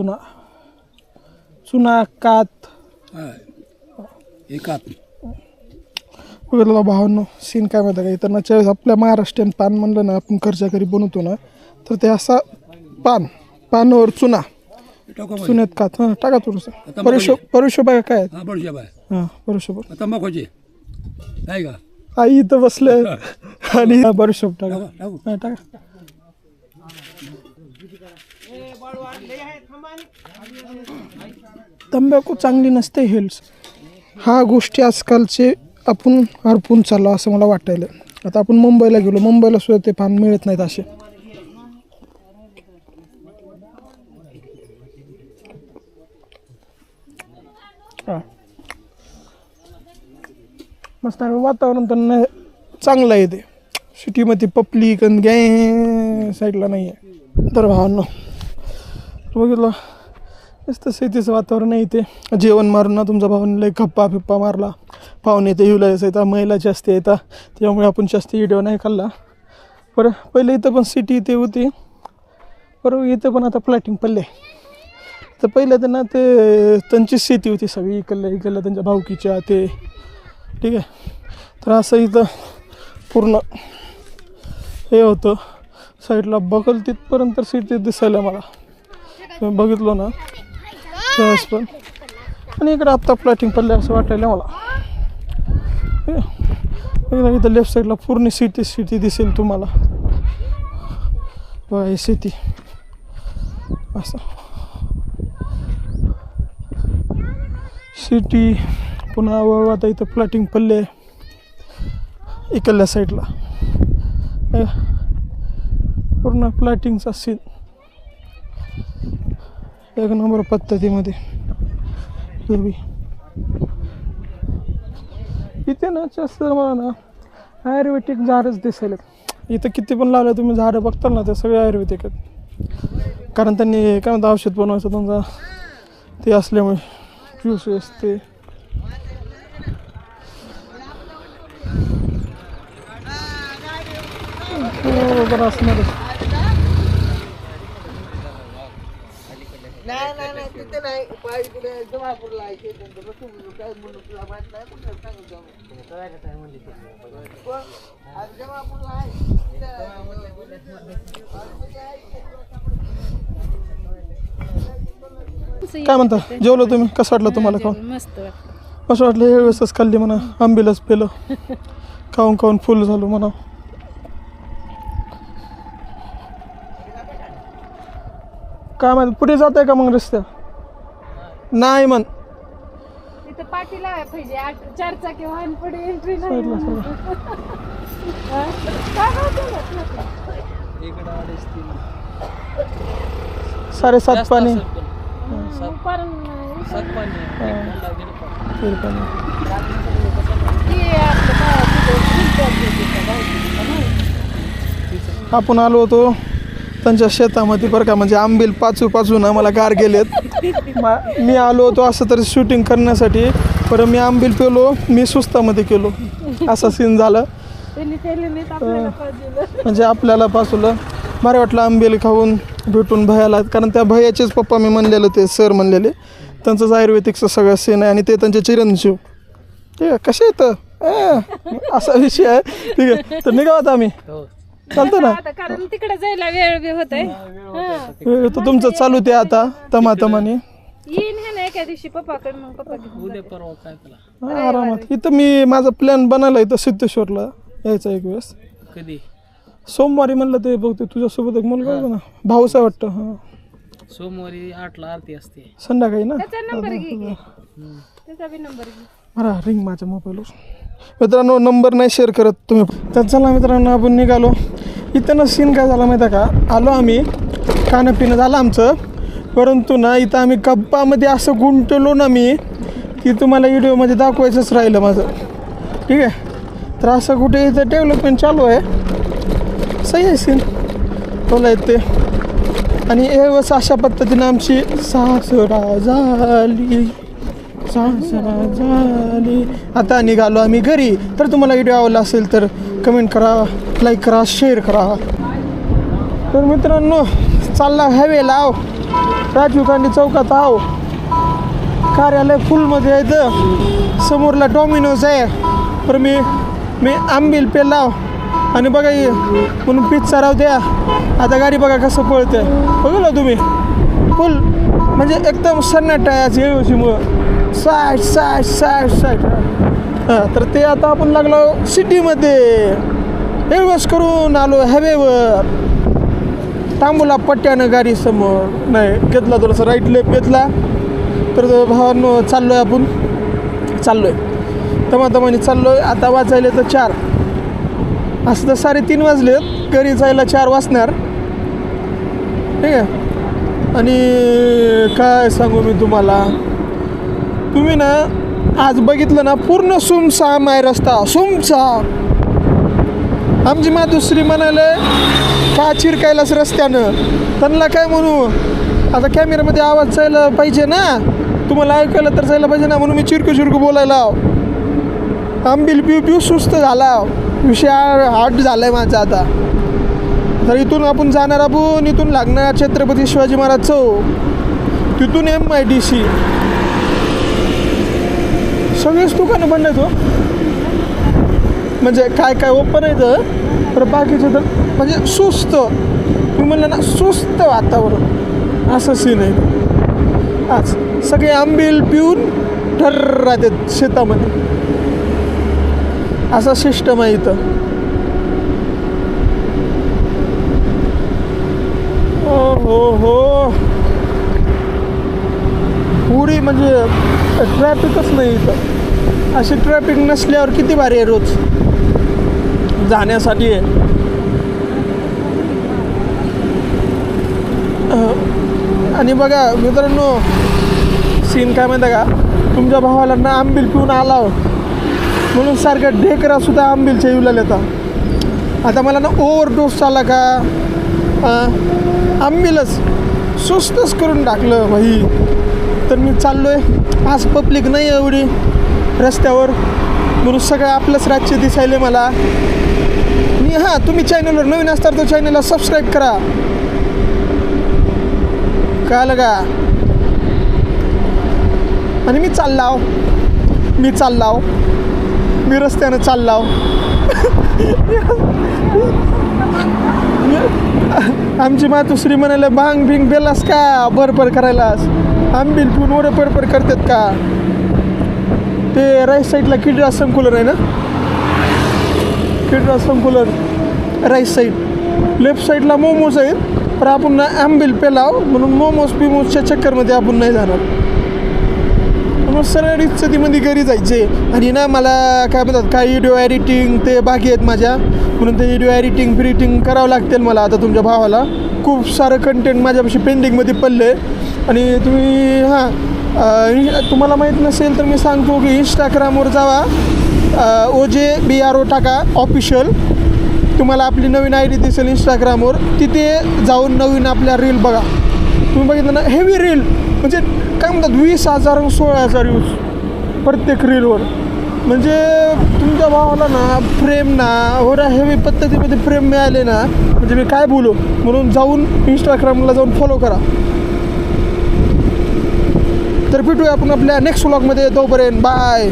चुना. चुना कात. एकात बघितलं भावांनो सीन काय माहिती का? इथं ना ज्यावेळेस आपल्या महाराष्ट्रीयन पान म्हणलं ना आपण घरच्या घरी बनवतो ना तर ते असा पान पानावर चुना. चुन्यात कात. हां टाका थोडंसं. परुष बघा काय? हा बडशा बाय हां परुष बघ तंबाखूची आहे का? आई इथं बसले आणि बरुशोप टाका. टाका तंबाखू चांगली नसते हेल्थ. हा गोष्टी आजकालचे आपण हरपून चाललो असं मला वाटायला. आता आपण मुंबईला गेलो मुंबईला सुद्धा ते पान मिळत नाहीत असे. हा. मस्त आहे वातावरण तर चांगलं आहे ते. सिटीमध्ये पब्लिक आणि गॅ साईडला नाही आहे तर भावांना बघितलं? नुसतं शेतीचं वातावरण आहे इथे. जेवण मारून ना तुमचा भाऊन लय गप्पा फिप्पा मारला. पाहुणे ते हिवला येतात महिला जास्त येतात त्यामुळे आपण जास्त व्हिडिओ नाही काढला बरं पहिले इथं पण सिटी इथे होती. बरोबर इथं पण आता फ्लॅटिंग पडले तर पहिलं तर ना ते त्यांची शेती होती सगळी इकडल्या इकडल्या त्यांच्या भावकीच्या ते. ठीक आहे? तर असं इथं पूर्ण हे होतं. साईडला बकल तिथपर्यंत सिटी दिसायला मला. तुम्ही बघितलं ना सहज पण. आणि इकडे आत्ता फ्लॅटिंग पडले असं वाटायला मला. इथं लेफ्ट साईडला पूर्ण सिटी सिटी दिसेल तुम्हाला. बघा ही सिटी असं. सिटी पुन्हा वळू आता इथं फ्लॅटिंग पडले. इकडल्या साईडला पूर्ण फ्लॅटिंगचा सीन एक नंबर पद्धतीमध्ये. पूर्वी. इथे ना जास्त मला ना आयुर्वेदिक झाडच दिसायला इथं किती पण लावलं तुम्ही झाडं बघताल ना ते सगळे आयुर्वेदिक आहेत. कारण त्यांनी काय म्हणतात औषध बनवायचं त्यांचा ते असल्यामुळे ज्यूस असते. हो, बरं असणारच. नाही नाही नाही तिथे नाही. पाय तिकडे जमापूरला आहे ते त्यांचं बसून काय म्हणून तुला माहीत नाही कुठं सांगू जाऊ. कळायला काय म्हणले जमापूरला आहे. काय म्हणता? जेवलो तुम्ही? कसं वाटलं तुम्हाला खाऊन? मस्त वाटतं कसं वाटलं? हे वेळेसच खाल्ली म्हणा आंबीलच पेलं. खाऊन खाऊन फुल झालो म्हणा. काय माहिती पुढे जात आहे का मग रस्त्या नाही म्हण. तिथं पाठी लावाय पाहिजे आठ चार चाकी वाहन पुढे एंट्री नाही साईडला सगळं. हा? काय होतं ना? साडेसात पाणी. मग पण. दीड आपलं काय तिथं? आपण आलो होतो त्यांच्या शेतामध्ये बरं का म्हणजे आंबील पाचू पाचून आम्हाला गार गेलेत. मा- मी आलो होतो असं तरी शूटिंग करण्यासाठी. बरं मी आंबील पेलो मी सुस्तामध्ये केलो. असा सीन झालं. त्यांनी केले नाहीत आपल्याला पाहिजे म्हणजे आपल्याला पासवलं बरं वाटलं आंबेल खाऊन भेटून भयाला. कारण त्या भयाचेच पप्पा मी म्हणलेलं ते सर म्हणलेले. त्यांचंच आयुर्वेदिकचं सगळं सीन आहे आणि ते त्यांचे चिरंजीव. ठीक आहे कसे येतं असा विषय आहे. ठीक आहे तर निघा आता आम्ही. चालतं ना? आता कारण तिकडे जायला वेळ बी होत आहे हे. तर तुमचं चालू ते आता तमातमाने. येईन हे ना एका दिवशी पप्पाकडे मग पप्पा घेऊन. हा, आरामात. इथं मी माझा प्लॅन बनवला इथं सिद्धेश्वरला यायचा एक वेळेस. कधी? सोमवारी म्हणलं ते बघते तुझ्यासोबत एक मुलगा होता ना भाऊच आहे वाटतं हां. सोमवारी आठला आरती असते. संध्याकाळी ना? त्याचा नंबर घे. त्याचा बी नंबर घे. मला रिंग माझ्या मोबाईलवर मित्रांनो नंबर नाही शेअर करत तुम्ही. तर चला मित्रांनो आपण निघालो. इथं ना सीन काय झाला माहिती आहे का? आलो आम्ही. खाणं पिणं झालं आमचं. परंतु ना इथं आम्ही गप्पामध्ये असं गुंतलो ना मी की तुम्हाला व्हिडिओमध्ये दाखवायचंच राहिलं माझं. ठीक आहे? तर असं कुठे इथं डेव्हलपमेंट चालू आहे. सही आहे सीन बोला ते. आणि एवस अशा पद्धतीनं आमची सासरा झाली. सासरा झाली आता निघालो आम्ही घरी. तर तुम्हाला व्हिडिओ आवडला असेल तर कमेंट करा लाईक करा शेअर करा. तर मित्रांनो चालला हवे आव. राजीव गांधी चौकात आहो कार्यालय फुलमध्ये आहे तर समोरला डॉमिनोज आहे. तर मी मी आंबील पे लाव आणि बघा ये म्हणून पिझ्झा राव द्या. आता गाडी बघा कसं पळते ना तुम्ही? फुल म्हणजे एकदम सन्नाटा आहे आज येळवशीमुळं साठ साठ साठ साठ. हां तर ते आता आपण लागलो सिटीमध्ये. एवढंच करून आलो हवेवर. थांबवला पट्ट्यानं गाडी समोर. नाही घेतला थोडंसं राईट लेफ्ट घेतला. तर भावांनो चाललो आहे आपण. चाललो आहे तमातमाने चाललो आहे आता वाजायला तर चार. असं तर साडेतीन वाजलेत घरी जायला चार वाजणार. ठीक आहे. आणि काय सांगू मी तुम्हाला? तुम्ही ना आज बघितलं ना पूर्ण सुमसाम आहे रस्ता सुमसाम आमची मातोश्री म्हणाले का चिरकायलाच रस्त्यानं. त्यांना काय म्हणू? आता कॅमेऱ्यामध्ये आवाज जायला पाहिजे ना. तुम्हाला ऐकायला तर जायला पाहिजे ना म्हणून मी चिरकू चिरकू बोलायला आंबील पिऊ पिऊ सुस्त झाला. विषय हाट झाला आहे माझा आता. तर इथून आपण जाणार आपण इथून लागणार छत्रपती शिवाजी महाराज चौक. तिथून एम आय डी सी सगळेच दुकानं बंद आहेत हो. म्हणजे काय काय ओपन आहे तर पण बाकीचं तर म्हणजे सुस्त. मी म्हणलं ना सुस्त वातावरण. असं सीन आहे. आज सगळे आंबील पिऊन ठर राहतात शेतामध्ये. असा सिस्टम आहे इथं. हो हो हो. किती म्हणजे ट्रॅफिकच नाही इथं. अशी ट्रॅफिक नसल्यावर किती भारी आहे रोज. जाण्यासाठी. आणि बघा मित्रांनो सीन काय माहिती आहे का? तुमच्या भावाला ना आंबील पिऊन आला हो. म्हणून सारखं ढेकरा सुद्धा आंबीलच्या येऊला येतात आता मला ना ओव्हरडोस आला का? आंबीलच. सुस्तच करून टाकलं भाई. चाललो आहे आज पब्लिक नाही आहे एवढी. रस्त्यावर. म्हणून सगळं आपलंच राज्य दिसायले मला. मी हां तुम्ही चॅनलवर नवीन असतात तर चॅनलला सबस्क्राईब करा. कळलं का? आणि मी चाललाव मी चाललाव मी रस्त्यानं चाललाव आमची मातोश्री म्हणाले भांग भिंग बेलास का? बरबर करायलास. आंबील पिऊन ओरे परपर करतात का? ते राईट साईडला किडरा संकुलन आहे ना? किडरा संकुलन राईट साईड. लेफ्ट साईडला मोमोज आहेत पण आपण ना आंबील पेलाव म्हणून मोमोज पिमोजच्या चक्करमध्ये आपण नाही जाणार. मग सरळ इच्छतीमध्ये घरी जायचे. आणि ना मला काय म्हणतात काय व्हिडिओ एडिटिंग ते बाकी आहेत माझ्या. म्हणून ते व्हिडिओ एडिटिंग फ्रिटिंग करावं लागतील मला आता तुमच्या भावाला. खूप सारं कंटेंट माझ्यापाशी पेंडिंगमध्ये आहे आणि तुम्ही हां तुम्हाला माहीत नसेल तर मी सांगतो की इंस्टाग्रामवर जावा. ओ जे बी आर ओ टाका ऑफिशियल तुम्हाला आपली नवीन आय डी दिसेल इंस्टाग्रामवर तिथे जाऊन नवीन आपल्या रील बघा. तुम्ही बघितलं ना हेवी रील म्हणजे काय म्हणतात वीस हजार सोळा हजार यूज प्रत्येक रीलवर म्हणजे तुमच्या भावाला ना फ्रेम ना एवढ्या हेवी पद्धतीमध्ये फ्रेम मिळाले ना म्हणजे मी काय बोलू? म्हणून जाऊन इंस्टाग्रामला जाऊन फॉलो करा. तर भेटूया आपण आपल्या नेक्स्ट व्लॉगमध्ये तोपर्यंत बाय